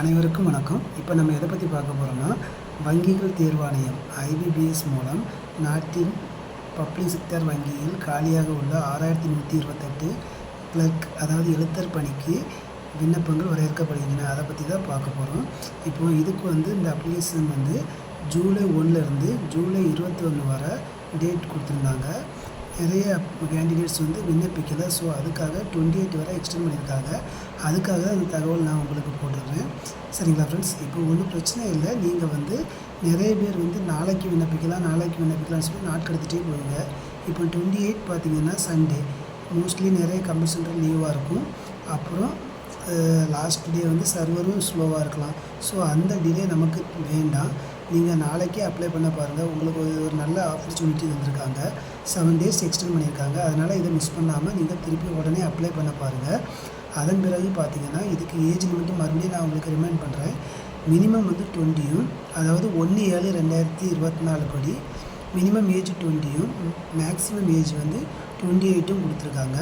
அனைவருக்கும் வணக்கம். இப்போ நம்ம எதை பற்றி பார்க்க போகிறோம்னா வங்கிகள் தேர்வாணையம் ஐபிபிஎஸ் மூலம் நாட்டின் பப்ளிக் செக்டர் வங்கியில் காலியாக உள்ள ஆறாயிரத்தி நூற்றி இருபத்தெட்டு கிளர்க் அதாவது எழுத்தர் பணிக்கு விண்ணப்பங்கள் வரையறுக்கப்படுகின்றன. அதை பற்றி தான் பார்க்க போகிறோம் இப்போது இதுக்கு வந்து இந்த அப்ளிகேஷன் வந்து ஜூலை ஒன்றுலேருந்து ஜூலை இருபத்தி ஒன்று வரை டேட் கொடுத்துருந்தாங்க. நிறைய கேண்டிடேட்ஸ் வந்து விண்ணப்பிக்கலை. ஸோ அதுக்காக டுவெண்ட்டி எயிட் வரை எக்ஸ்டெண்ட் பண்ணியிருக்காங்க. அதுக்காக அந்த தகவல் நான் உங்களுக்கு போட்டுடுறேன் சரிங்களா ஃப்ரெண்ட்ஸ் இப்போ ஒன்றும் பிரச்சனை இல்லை. நீங்கள் வந்து நிறைய பேர் வந்து நாளைக்கு விண்ணப்பிக்கலாம் நாளைக்கு விண்ணப்பிக்கலாம்னு சொல்லி நாட்கெடுத்துகிட்டே போவீங்க. இப்போ டுவெண்ட்டி எயிட் பார்த்தீங்கன்னா சண்டே மோஸ்ட்லி நிறைய கம்பெனி சென்டர் லீவாக இருக்கும். அப்புறம் லாஸ்ட் டே வந்து சர்வரும் ஸ்லோவாக இருக்கலாம். ஸோ அந்த டிலே நமக்கு வேண்டாம். நீங்கள் நாளைக்கே அப்ளை பண்ண பாருங்கள் உங்களுக்கு ஒரு நல்ல ஆப்பர்ச்சுனிட்டி வந்திருக்காங்க செவன் டேஸ் எக்ஸ்டெண்ட் பண்ணியிருக்காங்க அதனால் இதை மிஸ் பண்ணாமல் நீங்கள் திருப்பி உடனே அப்ளை பண்ண பாருங்கள் அதன் பிறகு பார்த்தீங்கன்னா இதுக்கு ஏஜ் லிமிட்டு மறுபடியும் நான் உங்களுக்கு ரிமைண்ட் பண்ணுறேன் மினிமம் வந்து டுவெண்ட்டியும் அதாவது ஒன்று ஏழு ரெண்டாயிரத்தி இருபத்தி நாலு படி. மினிமம் ஏஜ் டுவெண்ட்டியும் மேக்ஸிமம் ஏஜ் வந்து டுவெண்ட்டி எயிட்டும் கொடுத்துருக்காங்க.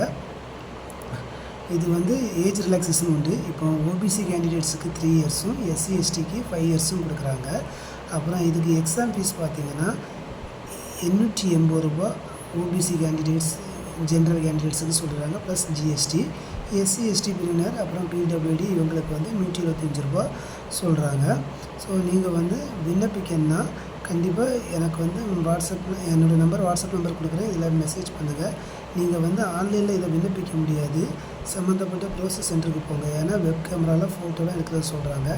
இது வந்து ஏஜ் ரிலாக்ஸேஷன் உண்டு. இப்போ ஓபிசி கேண்டிடேட்ஸுக்கு த்ரீ இயர்ஸும் எஸ்சி எஸ்டிக்கு ஃபைவ் இயர்ஸும் கொடுக்குறாங்க. அப்புறம் இதுக்கு எக்ஸாம் ஃபீஸ் பார்த்தீங்கன்னா எண்ணூற்றி எண்பது ரூபா ஓபிசி கேண்டிடேட்ஸ் ஜென்ரல் கேண்டிடேட்ஸுக்கு சொல்கிறாங்க ப்ளஸ் ஜிஎஸ்டி எஸ்சி எஸ்டி பிரிவினர் அப்புறம் பிடபிள்யூடி இவங்களுக்கு வந்து நூற்றி இருபத்தஞ்சி ரூபா சொல்கிறாங்க ஸோ நீங்கள் வந்து விண்ணப்பிக்கணும்னா கண்டிப்பாக எனக்கு வந்து வாட்ஸ்அப்பில் என்னோடய நம்பர் வாட்ஸ்அப் நம்பர் கொடுக்குறேன். இதில் மெசேஜ் பண்ணுங்கள் நீங்கள் வந்து ஆன்லைனில் இதை விண்ணப்பிக்க முடியாது. சம்மந்தப்பட்ட ப்ரோசஸ் சென்டருக்கு போங்க. ஏன்னா வெப் கேமராவில் ஃபோட்டோலாம் எடுக்கிறத சொல்கிறாங்க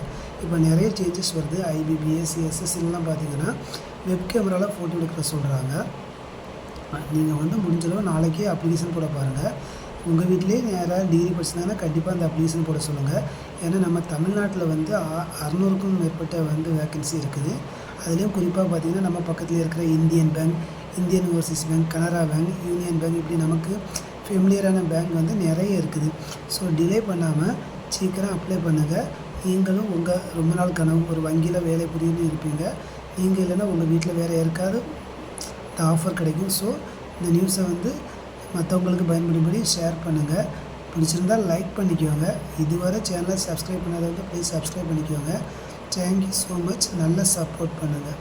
இப்போ நிறைய சேஞ்சஸ் வருது. ஐபிபிஎஸ் எஸ்எஸ்எல்லாம் பார்த்தீங்கன்னா வெப் கேமராவில் ஃபோட்டோ எடுக்கிற சொல்கிறாங்க நீங்கள் வந்து முடிஞ்சளவு நாளைக்கே அப்ளிகேஷன் போட பாருங்கள் உங்கள் வீட்டிலே யாராவது டிகிரி படிச்சிருந்தாங்கன்னா கண்டிப்பாக அந்த அப்ளிகேஷன் போட சொல்லுங்கள் ஏன்னா நம்ம தமிழ்நாட்டில் வந்து அ- அறநூறுக்கும் மேற்பட்ட வந்து வேக்கன்சி இருக்குது. அதுலேயும் குறிப்பாக பார்த்தீங்கன்னா நம்ம பக்கத்தில் இருக்கிற Indian bank Indian overseas bank Canara bank union bank இப்படி நமக்கு ஃபெமிலியரான பேங்க் வந்து நிறைய இருக்குது. ஸோ டிலே பண்ணாமல் சீக்கிரம் அப்ளை பண்ணுங்கள் நீங்களும் உங்கள் ரொம்ப நாள் கனவு ஒரு வங்கியில் வேலை புரியணும் இருப்பீங்க. நீங்கள் இல்லைன்னா உங்கள் வீட்டில் வேறு யாருக்காவது இந்த ஆஃபர் கிடைக்கும். ஸோ இந்த நியூஸை வந்து மற்றவங்களுக்கு பயன்படும்படி ஷேர் பண்ணுங்கள் பிடிச்சிருந்தால் லைக் பண்ணிக்கோங்க. இதுவரை சேனலை சப்ஸ்கிரைப் பண்ணாதவங்க ப்ளீஸ் சப்ஸ்கிரைப் பண்ணிக்கோங்க. தேங்க்யூ ஸோ மச் நல்ல சப்போர்ட் பண்ணுங்கள்